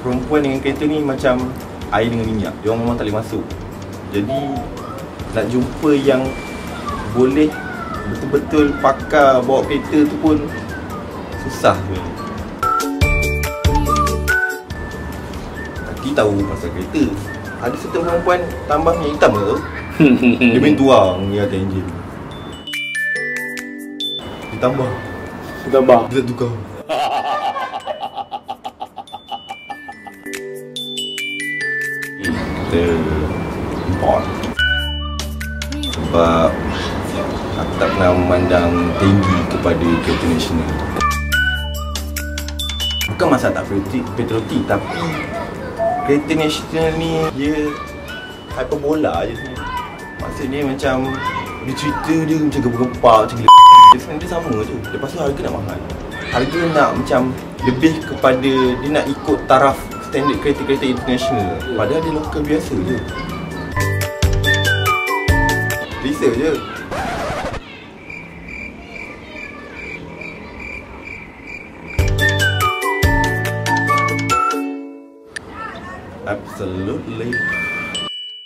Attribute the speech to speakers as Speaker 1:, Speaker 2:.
Speaker 1: perempuan dengan kereta ni macam air dengan minyak. Dia orang memang tak boleh masuk. Jadi nak jumpa yang boleh betul-betul pakar bawa kereta tu pun susah sebenarnya. Kaki tahu pasal kereta. Ada certain perempuan tambah minyak hitam ke tu? Dia main tuang ni atas enjin. Ditambah.
Speaker 2: Tambah.
Speaker 1: Dia tak tukar. Kita import Sebab Aku tak pernah memandang tinggi kepada kereta nasional Bukan masalah tak patriotik, patriotik tapi Kereta nasional ni dia hyperbola je sebenarnya Maksudnya macam Dia cerita dia macam gempa-gempa macam gila. Dia dia sama je. Lepas tu harga nak mahal. Harga nak macam lebih kepada Dia nak ikut taraf standard kereta-kereta international. Padahal dia lokal biasa. Je Bisa je. Absolutely